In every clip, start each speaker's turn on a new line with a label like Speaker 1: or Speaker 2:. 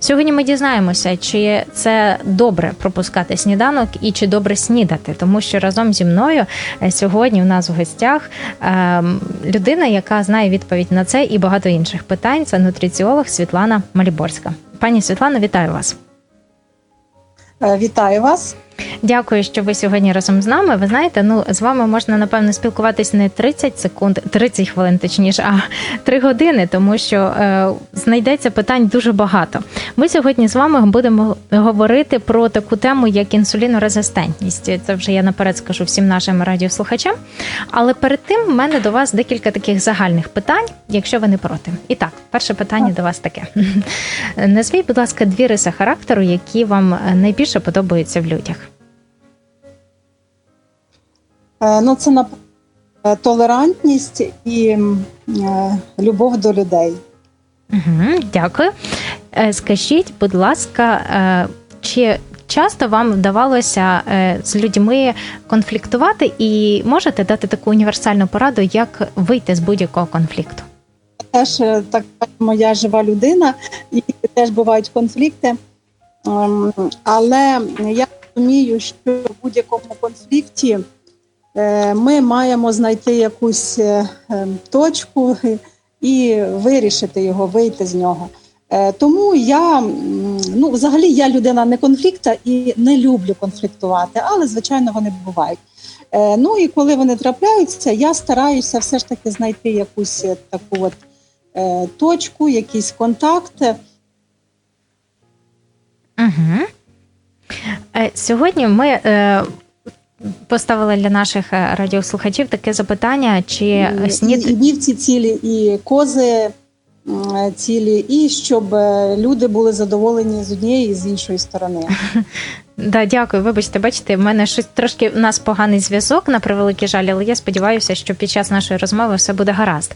Speaker 1: Сьогодні ми дізнаємося, чи це добре пропускати сніданок і чи добре снідати, тому що разом зі мною е, сьогодні у нас в гостях е, людина, яка знає відповідь на це і багато інших питань. Це нутриціолог Світлана Маліборська. Пані Світлано, вітаю вас.
Speaker 2: Е, Вітаю вас.
Speaker 1: Дякую, що ви сьогодні разом з нами. Ви знаєте, ну з вами можна напевно спілкуватись не 30 секунд, 30 хвилин, точніше, а 3 години, тому що е, знайдеться питань дуже багато. Ми сьогодні з вами будемо говорити про таку тему, як інсулінорезистентність. Це вже я наперед скажу всім нашим радіослухачам. Але перед тим в мене до вас декілька таких загальних питань, якщо ви не проти. І так, перше питання до вас таке: назвіть, будь ласка, дві риси характеру, які вам найбільше подобаються в людях.
Speaker 2: Е, Ну, це нап- е, толерантність і е, любов до людей.
Speaker 1: Угу, дякую. Скажіть, будь ласка, чи часто вам вдавалося з людьми конфліктувати, і можете дати таку універсальну пораду, як вийти з будь-якого конфлікту?
Speaker 2: Теж так моя жива людина, і теж бувають конфлікти. Ем, Але я розумію, що в будь-якому конфлікті ми маємо знайти якусь е, ем, точку і вирішити його, вийти з нього. Е, Тому я ну, взагалі я людина не конфлікта і не люблю конфліктувати, але звичайно вони бувають. Е, Ну і коли вони трапляються, я стараюся все ж таки знайти якусь е, таку от е, точку, якийсь контакт.
Speaker 1: Угу. Сьогодні ми поставили для наших е, радіослухачів таке запитання, чи
Speaker 2: І,
Speaker 1: снід...
Speaker 2: і вівці цілі, і кози цілі, і щоб е, люди були задоволені з однієї і з іншої сторони.
Speaker 1: Да, дякую. Вибачте, бачите, в мене щось трошки у нас поганий зв'язок на превеликий жаль, але я сподіваюся, що під час нашої розмови все буде гаразд.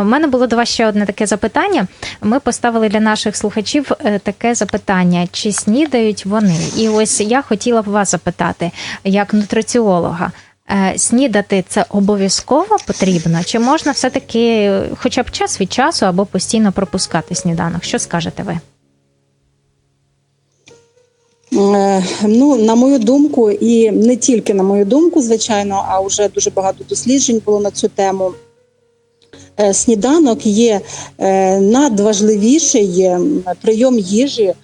Speaker 1: У мене було до вас ще одне таке запитання. Ми поставили для наших слухачів е, таке запитання: чи снідають вони? І ось я хотіла б вас запитати, як нутриціолога. Е, Снідати це обов'язково потрібно, чи можна все-таки, хоча б час від часу або постійно пропускати сніданок? Що скажете ви?
Speaker 2: Е, Ну, на мою думку, і не тільки на мою думку, звичайно, а вже дуже багато досліджень було на цю тему. Е, Сніданок є надважливіший прийом їжі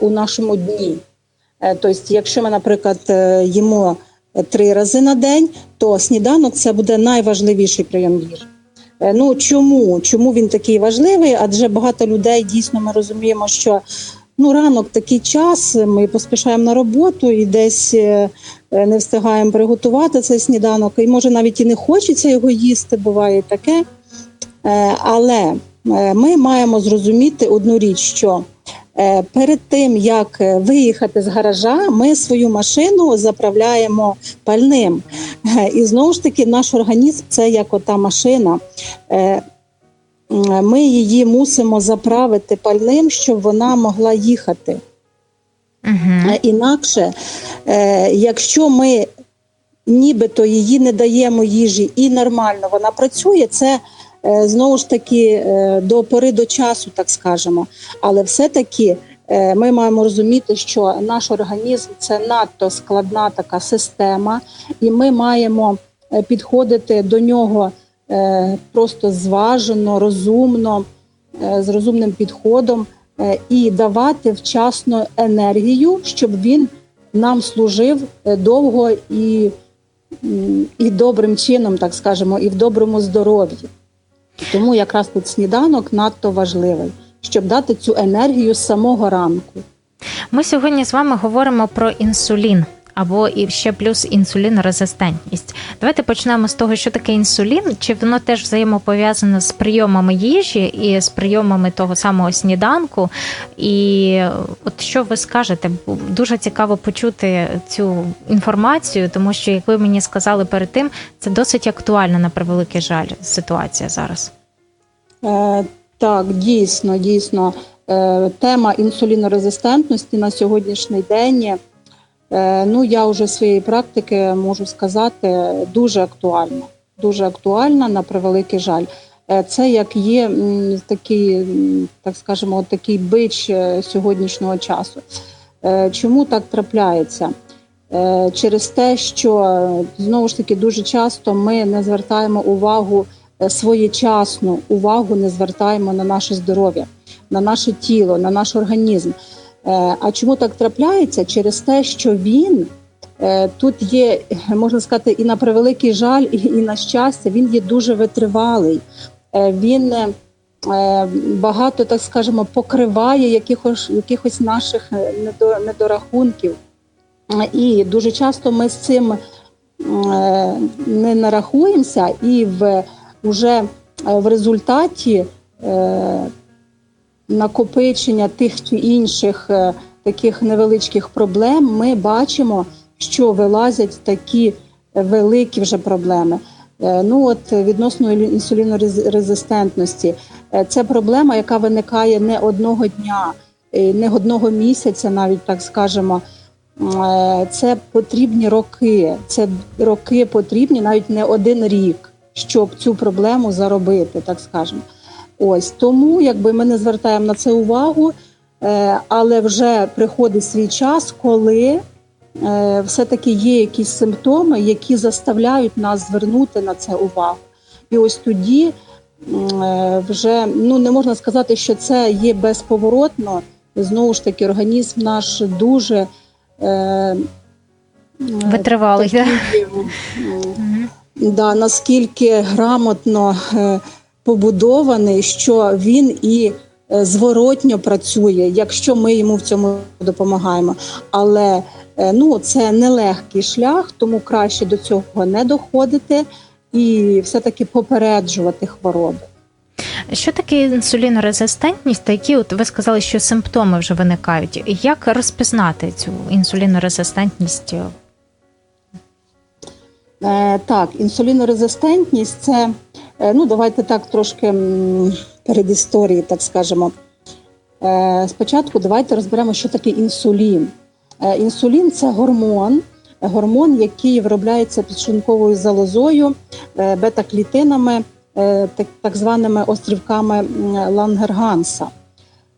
Speaker 2: у нашому дні. Тобто, якщо ми, наприклад, їмо три рази на день, то сніданок це буде найважливіший прийом їжі. Е, Ну чому? Чому він такий важливий? Адже багато людей дійсно ми розуміємо, що ну ранок такий час, ми поспішаємо на роботу і десь е, е, не встигаємо приготувати цей сніданок, і може навіть і не хочеться його їсти, буває таке. Е, Але е, ми маємо зрозуміти одну річ, що е, перед тим як е, виїхати з гаража, ми свою машину заправляємо пальним. Е, І знову ж таки, наш організм це як ота машина. Е, Ми її мусимо заправити пальним, щоб вона могла їхати.
Speaker 1: Угу.
Speaker 2: Е, Інакше, е, якщо ми нібито її не даємо їжі і нормально вона працює, це е, знову ж таки е, до пори до часу, так скажемо. Але все-таки е, ми маємо розуміти, що наш організм це надто складна така система, і ми маємо е, підходити до нього е, просто зважено, розумно, е, з розумним підходом е, і давати вчасно енергію, щоб він нам служив е, довго і, і добрим чином, так скажемо, і в доброму здоров'ї. Тому якраз тут сніданок надто важливий, щоб дати цю енергію з самого ранку.
Speaker 1: Ми сьогодні з вами говоримо про інсулін. Або і ще плюс інсулінорезистентність. Давайте почнемо з того, що таке інсулін, чи воно теж взаємопов'язане з прийомами їжі і з прийомами того самого сніданку. І от що ви скажете? Дуже цікаво почути цю інформацію, тому що, як ви мені сказали перед тим, це досить актуальна на превеликий жаль ситуація зараз.
Speaker 2: Е, так, дійсно, дійсно. Е, тема інсулінорезистентності на сьогоднішній день. Е, ну, я вже своєї практики можу сказати, дуже актуальна. Дуже актуальна, на превеликий жаль. Е, Це як є такий, так скажемо, такий бич е, сьогоднішнього часу. Чому так трапляється? Через те, що знову ж таки дуже часто ми не звертаємо увагу своєчасну увагу, не звертаємо на наше здоров'я, на наше тіло, на наш організм. Е, А чому так трапляється? Через те, що він е, тут є, можна сказати, і на превеликий жаль, і, на щастя, він є дуже витривалий. Е, Він багато, так скажемо, покриває якихось, якихось наших недорахунків. І дуже часто ми з цим не нарахуємося, і в уже в результаті накопичення тих чи інших е, таких невеличких проблем ми бачимо, що вилазять такі великі вже проблеми. Е, Ну от відносно інсулі- інсулінорезистентності, Е, це проблема, яка виникає не одного дня, не одного місяця, навіть так скажемо. Це потрібні роки. Це роки потрібні, навіть не один рік, щоб цю проблему заробити, так скажемо. Ось тому, якби ми не звертаємо на це увагу, е, але вже приходить свій час, коли е, все-таки є якісь симптоми, які заставляють нас звернути на це увагу. І ось тоді е, вже ну не можна сказати, що це є безповоротно. Знову ж таки, організм наш дуже е,
Speaker 1: Витривалий. Да?
Speaker 2: такий, м, да, наскільки грамотно е, побудований, що він і е, зворотньо працює, якщо ми йому в цьому допомагаємо. Але е, ну, це нелегкий шлях, тому краще до цього не доходити і все-таки попереджувати хвороби.
Speaker 1: Що таке інсулінорезистентність, та які от ви сказали, що симптоми вже виникають? Як розпізнати цю інсулінорезистентність?
Speaker 2: Е, так, інсулінорезистентність це, ну давайте так трошки перед історії, так скажемо. Е, спочатку давайте розберемо, що таке інсулін. Е, інсулін це гормон, гормон, який виробляється підшлунковою залозою, е, бета-клітинами, е, так, званими острівками Лангерганса.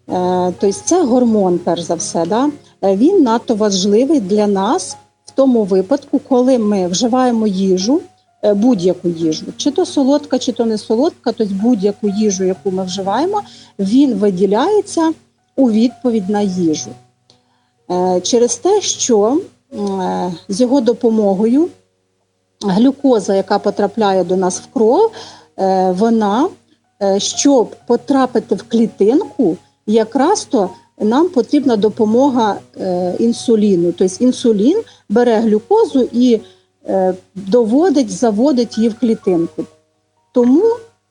Speaker 2: Е, Тобто це гормон, перш за все. Да? Е, Він надто важливий для нас в тому випадку, коли ми вживаємо їжу, е, будь-яку їжу, чи то солодка, чи то не солодка, тобто будь-яку їжу, яку ми вживаємо, він виділяється у відповідь на їжу. Е, Через те, що е, з його допомогою глюкоза, яка потрапляє до нас в кров, е, вона, е, щоб потрапити в клітинку, якраз то нам потрібна допомога е, інсуліну. Тобто інсулін бере глюкозу і е, доводить, заводить її в клітинку. Тому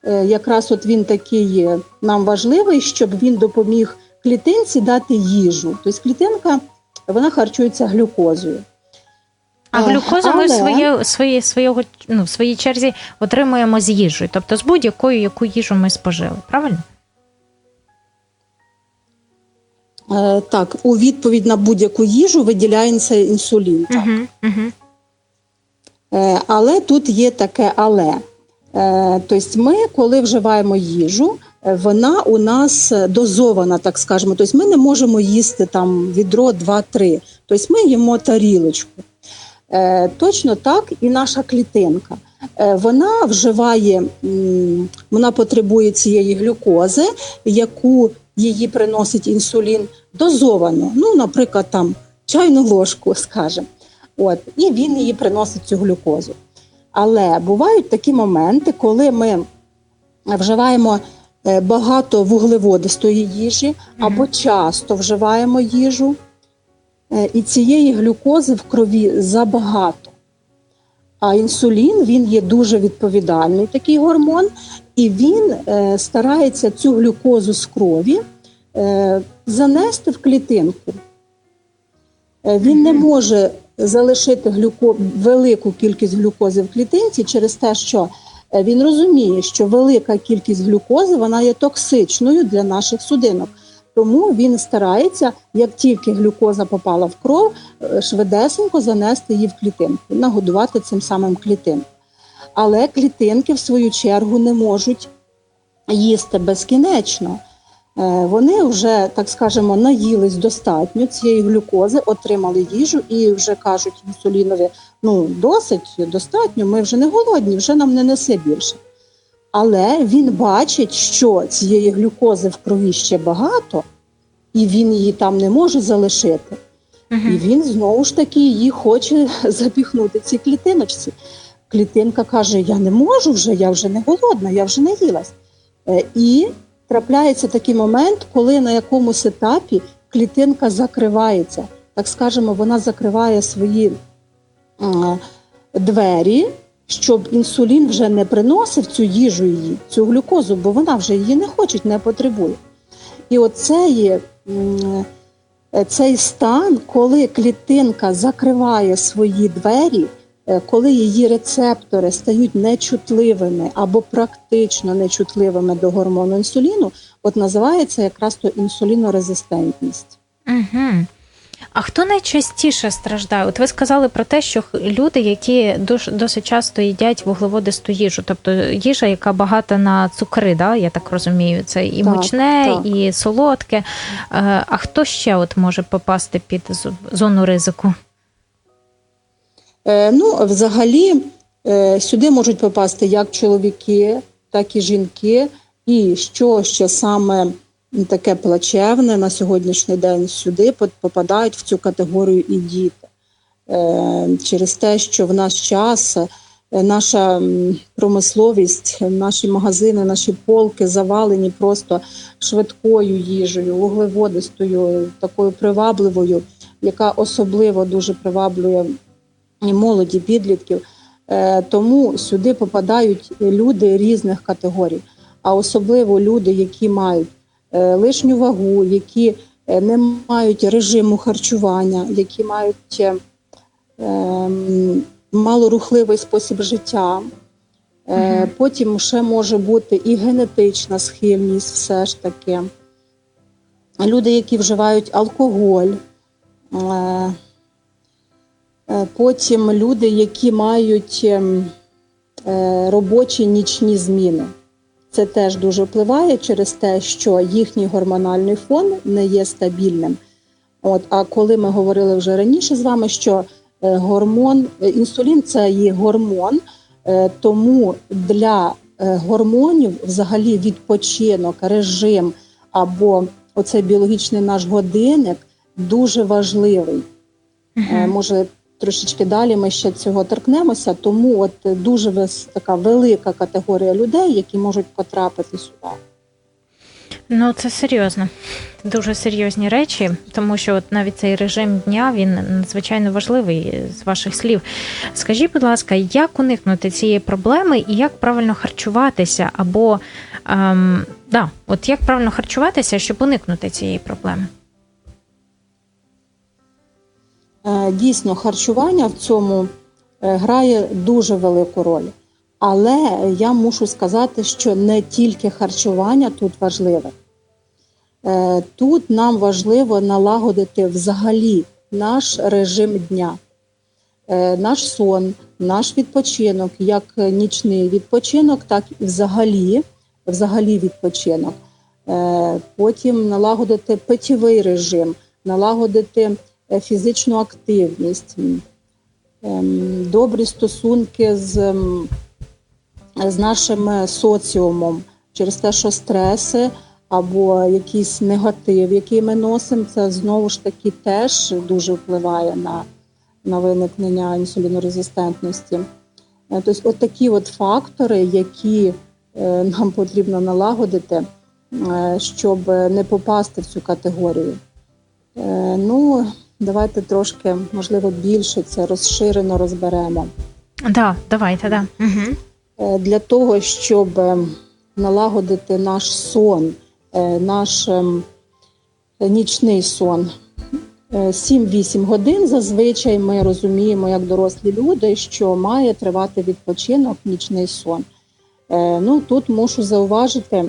Speaker 2: е, якраз от він такий е, нам важливий, щоб він допоміг клітинці дати їжу. Тобто клітинка вона харчується глюкозою.
Speaker 1: А
Speaker 2: Е,
Speaker 1: глюкозу ми
Speaker 2: але-
Speaker 1: своє, своє, свого, ну, в своїй черзі отримуємо з їжею, тобто з будь-якою, яку їжу ми спожили, правильно?
Speaker 2: Е, Так, у відповідь на будь-яку їжу виділяється інсулін. Так.
Speaker 1: Угу, угу.
Speaker 2: Е, Але тут є таке але. Е, Тобто, ми, коли вживаємо їжу, е, вона у нас дозована, так скажемо. Тобто, ми не можемо їсти там відро 2-3. Тобто, ми їмо тарілочку. Точно так і наша клітинка. Вона вживає, вона потребує цієї глюкози, яку її приносить інсулін дозовано. Ну, наприклад, там чайну ложку, скажемо. От, і він її приносить цю глюкозу. Але бувають такі моменти, коли ми вживаємо е, багато вуглеводистої їжі або часто вживаємо їжу, е, і цієї глюкози в крові забагато. А інсулін він є дуже відповідальний такий гормон, і він е, старається цю глюкозу з крові е, занести в клітинку. Е, Він не може залишити глюко... велику кількість глюкози в клітинці через те, що е, він розуміє, що велика кількість глюкози вона є токсичною для наших судинок. Тому він старається, як тільки глюкоза попала в кров, е, швидесенько занести її в клітинку, нагодувати цим самим клітинку. Але клітинки, в свою чергу, не можуть їсти безкінечно. Е, Вони вже, так скажемо, наїлись достатньо цієї глюкози, отримали їжу і вже кажуть інсулінові: ну досить, достатньо, ми вже не голодні, вже нам не несе більше. Але він бачить, що цієї глюкози в крові ще багато, і він її там не може залишити. І він знову ж таки її хоче запіхнути цій клітиночці. Клітинка каже: Я не можу вже, я вже не голодна, я вже наїлась. Е, І трапляється такий момент, коли на якомусь етапі клітинка закривається. Так скажемо, вона закриває свої двері, щоб інсулін вже не приносив цю їжу її, цю глюкозу, бо вона вже її не хоче, не потребує. І оце є. е, цей стан, коли клітинка закриває свої двері, коли її рецептори стають нечутливими або практично нечутливими до гормону інсуліну, от називається якраз то інсулінорезистентність.
Speaker 1: Угу. А хто найчастіше страждає? От ви сказали про те, що люди, які досить часто їдять вуглеводисту їжу, тобто їжа, яка багата на цукри, да? я так розумію, це і
Speaker 2: Так,
Speaker 1: мучне,
Speaker 2: так.
Speaker 1: і солодке. Е, А хто ще от може попасти під зону ризику?
Speaker 2: Е, ну, взагалі, е, сюди можуть попасти як чоловіки, так і жінки. І що ще саме таке плачевне на сьогоднішній день сюди поп- попадають в цю категорію і діти. Е, через те, що в наш час наша промисловість, наші магазини, наші полки завалені просто швидкою їжею, вуглеводистою, такою привабливою, яка особливо дуже приваблює молоді, підлітків. Е, Тому сюди попадають люди різних категорій, а особливо люди, які мають е, лишню вагу, які е, не мають режиму харчування, які мають ем, малорухливий спосіб життя.
Speaker 1: Мгм.
Speaker 2: Потім ще може бути і генетична схильність, все ж таки. Люди, які вживають алкоголь. Е, Потім люди, які мають ем, е, робочі нічні зміни. Це теж дуже впливає через те, що їхній гормональний фон не є стабільним. От, а коли ми говорили вже раніше з вами, що е, гормон, інсулін це є гормон, тому для гормонів взагалі відпочинок, режим або оцей біологічний наш годинник дуже важливий. Може, трошечки далі ми ще цього торкнемося, тому от дуже така велика категорія людей, які можуть потрапити сюди.
Speaker 1: Ну, це серйозно. Дуже серйозні речі, тому що от навіть цей режим дня він надзвичайно важливий з ваших слів. Скажіть, будь ласка, як уникнути цієї проблеми і як правильно харчуватися, або ем, да, от як правильно харчуватися, щоб уникнути цієї проблеми?
Speaker 2: Дійсно, харчування в цьому е, грає дуже велику роль. Але я мушу сказати, що не тільки харчування тут важливе. Е, Тут нам важливо налагодити взагалі наш режим дня, Е, наш сон, наш відпочинок, як нічний відпочинок, так і взагалі, взагалі відпочинок. Е, Потім налагодити питєвий режим, налагодити е, фізичну активність, ем, добрі стосунки з, з нашим е, соціумом через те, що стреси або якийсь негатив, який ми носимо, це знову ж таки теж дуже впливає на, на виникнення інсулінорезистентності. Е, Тобто, от такі от фактори, які е, нам потрібно налагодити, е, щоб не попасти в цю категорію. Е, Ну, давайте трошки, можливо, більше це розширено розберемо.
Speaker 1: Да, давайте, да. Угу.
Speaker 2: Для того, щоб е, налагодити наш сон, е, наш нічний сон. е, 7-8 годин зазвичай ми розуміємо, як дорослі люди, що має тривати відпочинок, нічний сон. Ну, тут мушу зауважити,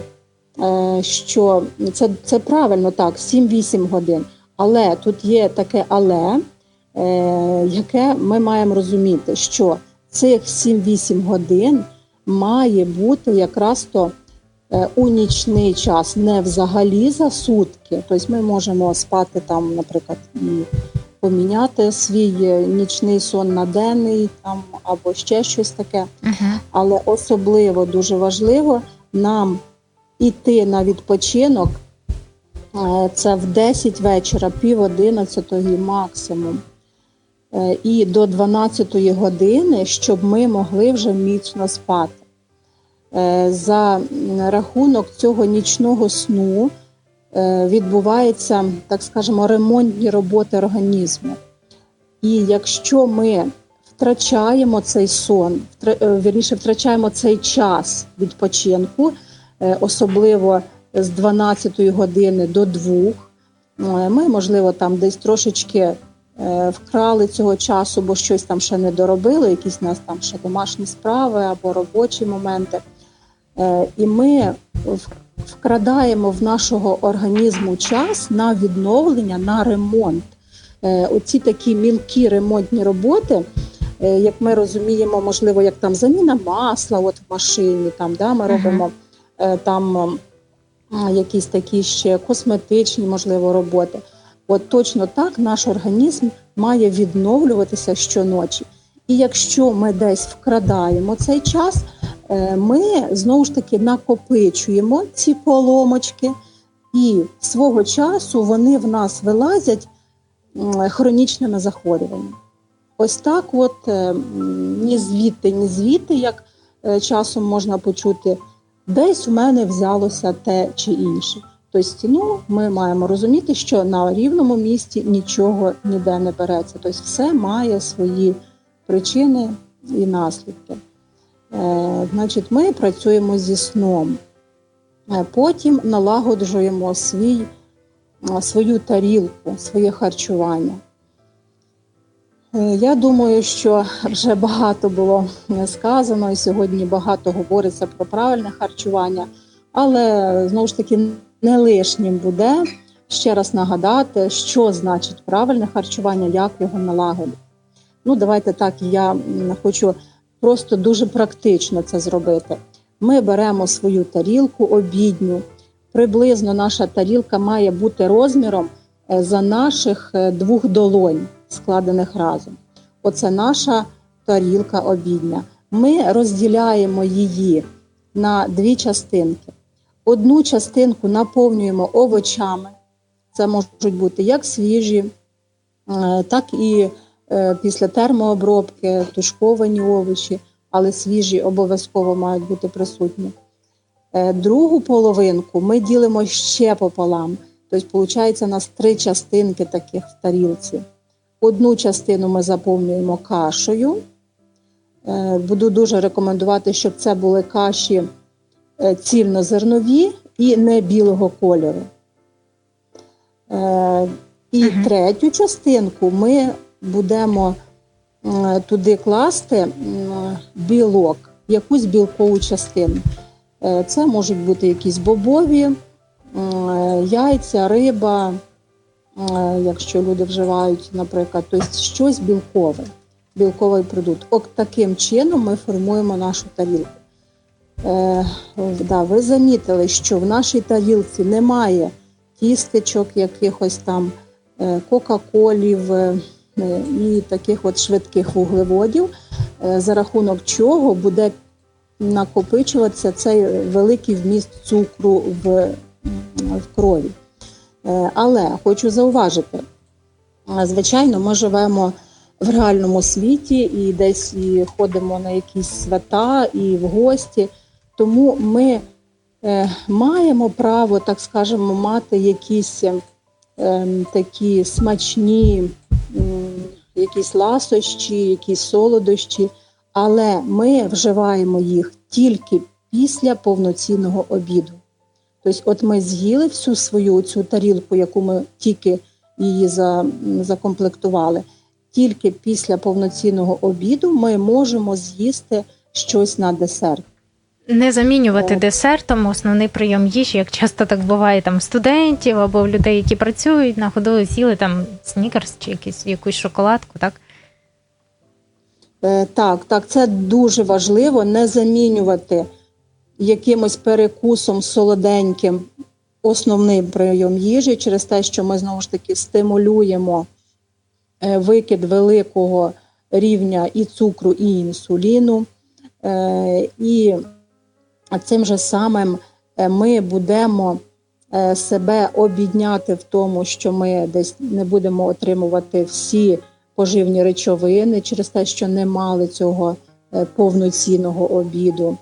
Speaker 2: що це, це правильно так, 7-8 годин. Але тут є таке але, е, яке ми маємо розуміти, що цих 7-8 годин має бути якраз то е, у нічний час, не взагалі за сутки. Тобто ми можемо спати там, наприклад, і поміняти свій е, нічний сон на денний там або ще щось таке.
Speaker 1: Угу.
Speaker 2: Але особливо дуже важливо нам іти на відпочинок. Це в 10 вечора, пів 11 максимум. Е, І до 12 години, щоб ми могли вже міцно спати. Е, За рахунок цього нічного сну е, відбуваються, так скажемо, ремонтні роботи організму. І якщо ми втрачаємо цей сон, вірніше втрачаємо цей час відпочинку, особливо з 12 години до 2, е, ми, можливо, там десь трошечки е, вкрали цього часу, бо щось там ще не доробили, якісь у нас там ще домашні справи або робочі моменти. Е, І ми вкрадаємо в нашого організму час на відновлення, на ремонт. Оці такі мілкі ремонтні роботи, як ми розуміємо, можливо, як там заміна масла от в машині, там да, ми робимо е, там м, якісь такі ще косметичні, можливо, роботи. От точно так наш організм має відновлюватися щоночі. І якщо ми десь вкрадаємо цей час, е, ми знову ж таки накопичуємо ці поломочки, і свого часу вони в нас вилазять хронічними захворюваннями. Ось так, от е, ні звідти, ні звідти, як е, часом можна почути, десь у мене взялося те чи інше. Тобто, ну, ми маємо розуміти, що на рівному місці нічого ніде не береться. Тобто, все має свої причини і наслідки. Е, значить, ми працюємо зі сном. Е, Потім налагоджуємо свій, е, свою тарілку, своє харчування. Е, Я думаю, що вже багато було е, сказано, і сьогодні багато говориться про правильне харчування, але знову ж таки не лишнім буде ще раз нагадати, що значить правильне харчування, як його налагодити. Ну, давайте так, я хочу просто дуже практично це зробити. Ми беремо свою тарілку обідню. Приблизно наша тарілка має бути розміром е, за наших двох долонь, складених разом. Оце наша тарілка обідня. Ми розділяємо її на дві частинки. Одну частинку наповнюємо овочами. Це можуть бути як свіжі, е, так і е, після термообробки тушковані овочі, але свіжі обов'язково мають бути присутні. Е, Другу половинку ми ділимо ще пополам. Тобто, виходить, у нас три частинки таких в тарілці. Одну частину ми заповнюємо кашею. Е, Буду дуже рекомендувати, щоб це були каші е, цільнозернові і не білого кольору. Е, І третю частинку ми будемо туди класти білок, якусь білкову частину. Це можуть бути якісь бобові, яйця, риба, якщо люди вживають, наприклад, тобто щось білкове, білковий продукт. От таким чином ми формуємо нашу тарілку. Е, да, ви замітили, що в нашій тарілці немає тістечок, якихось там е, кока-колів е, е, і таких от швидких вуглеводів, е, за рахунок чого буде накопичуватися цей великий вміст цукру в, в крові. Е, Але хочу зауважити, звичайно, ми живемо в реальному світі і десь і ходимо на якісь свята і в гості. Тому ми е, маємо право, так скажемо, мати якісь ем, такі смачні, якісь ласощі, якісь солодощі, але ми вживаємо їх тільки після повноцінного обіду. Тобто, от ми з'їли всю свою цю тарілку, яку ми тільки її за, закомплектували. Тільки після повноцінного обіду ми можемо з'їсти щось на десерт.
Speaker 1: Не замінювати десертом основний прийом їжі, як часто так буває там студентів або в людей, які працюють на ходу, з'їли там снікерс чи якісь якусь шоколадку, так?
Speaker 2: Е, Так, так, це дуже важливо не замінювати якимось перекусом солоденьким основний прийом їжі через те, що ми знову ж таки стимулюємо е, викид великого рівня і цукру, і інсуліну. Е, І цим же самим е, ми будемо себе обідняти в тому, що ми десь не будемо отримувати всі поживні речовини через те, що не мали цього повноцінного обіду.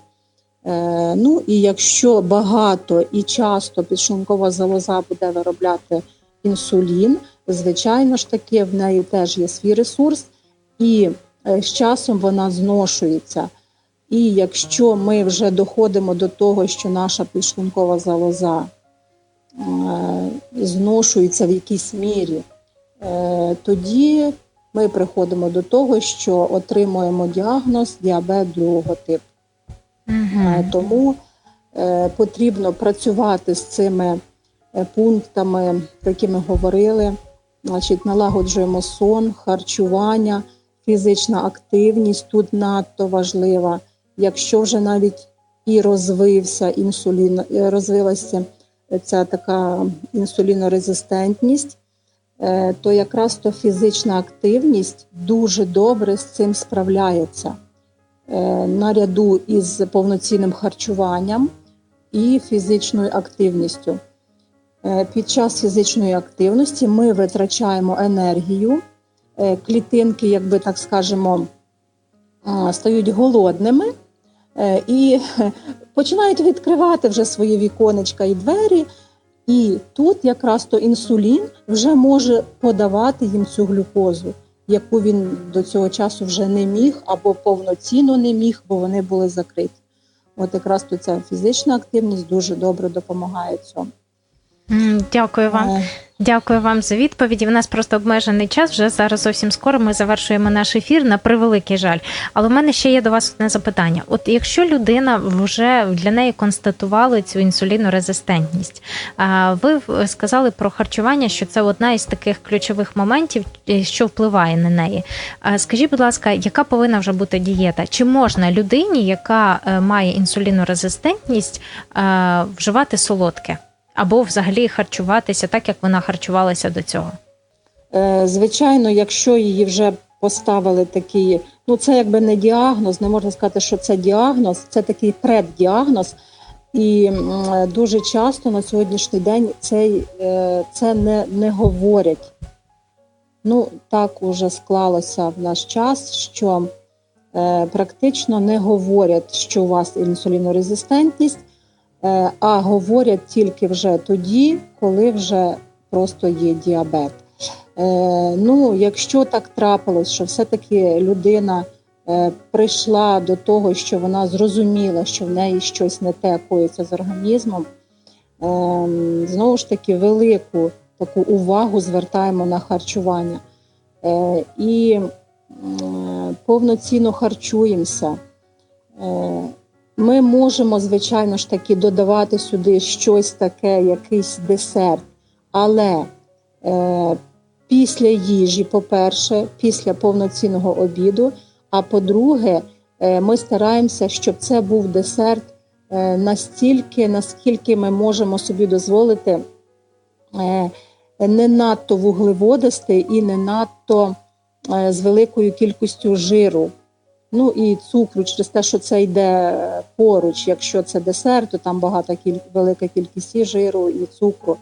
Speaker 2: Е, Ну і якщо багато і часто підшлункова залоза буде виробляти інсулін, звичайно ж таки в неї теж є свій ресурс, і е, з часом вона зношується. І якщо ми вже доходимо до того, що наша підшлункова залоза е, зношується в якійсь мірі, тоді ми приходимо до того, що отримуємо діагноз діабет другого типу.
Speaker 1: Мгм.
Speaker 2: Тому е, потрібно працювати з цими е, пунктами, про які ми говорили. Значить, налагоджуємо сон, харчування, фізична активність тут надто важлива. Якщо вже навіть і розвився інсулін, розвилася ця така інсулінорезистентність, то якраз то фізична активність дуже добре з цим справляється наряду із повноцінним харчуванням і фізичною активністю. Е, Під час фізичної активності ми витрачаємо енергію, е, клітинки, якби так скажемо, стають голодними е, і е, починають відкривати вже свої віконечка і двері. І тут якраз то інсулін вже може подавати їм цю глюкозу яку він до цього часу вже не міг або повноцінно не міг, бо вони були закриті. От якраз то ця фізична активність дуже добре допомагає цьому.
Speaker 1: Дякую вам.
Speaker 2: Е,
Speaker 1: Дякую вам за відповіді. В нас просто обмежений час. Вже зараз зовсім скоро ми завершуємо наш ефір на превеликий жаль. Але в мене ще є до вас одне запитання. От якщо людина вже для неї констатували цю інсулінорезистентність, а ви сказали про харчування, що це одна із таких ключових моментів, е, що впливає на неї. Скажіть, будь ласка, яка повинна вже бути дієта? Чи можна людині, яка е, має інсулінорезистентність, вживати солодке? Або взагалі харчуватися так, як вона харчувалася до цього.
Speaker 2: е, Звичайно, якщо її вже поставили такі, ну це якби не діагноз, не можна сказати, що це діагноз, це такий преддіагноз. І дуже часто на сьогоднішній день цей, е, це не, не говорять. Ну, так уже склалося в наш час, що е, практично не говорять, що у вас інсулінорезистентність, е, а говорять тільки вже тоді, коли вже просто є діабет. Е, ну, якщо так трапилось, що все-таки людина е, прийшла до того, що вона зрозуміла, що в неї щось не те коїться з організмом, е, знову ж таки, велику таку увагу звертаємо на харчування. Е, і повноцінно харчуємося. Ми можемо, звичайно ж таки, додавати сюди щось таке, якийсь десерт, але е, після їжі, по-перше, після повноцінного обіду. А по-друге, е, ми стараємося, щоб це був десерт е, настільки, наскільки ми можемо собі дозволити, е, не надто вуглеводистий і не надто е, з великою кількістю жиру. Ну і цукру, через те, що це йде поруч. Якщо це десерт, то там багата кіль... велика кількість і жиру і цукру.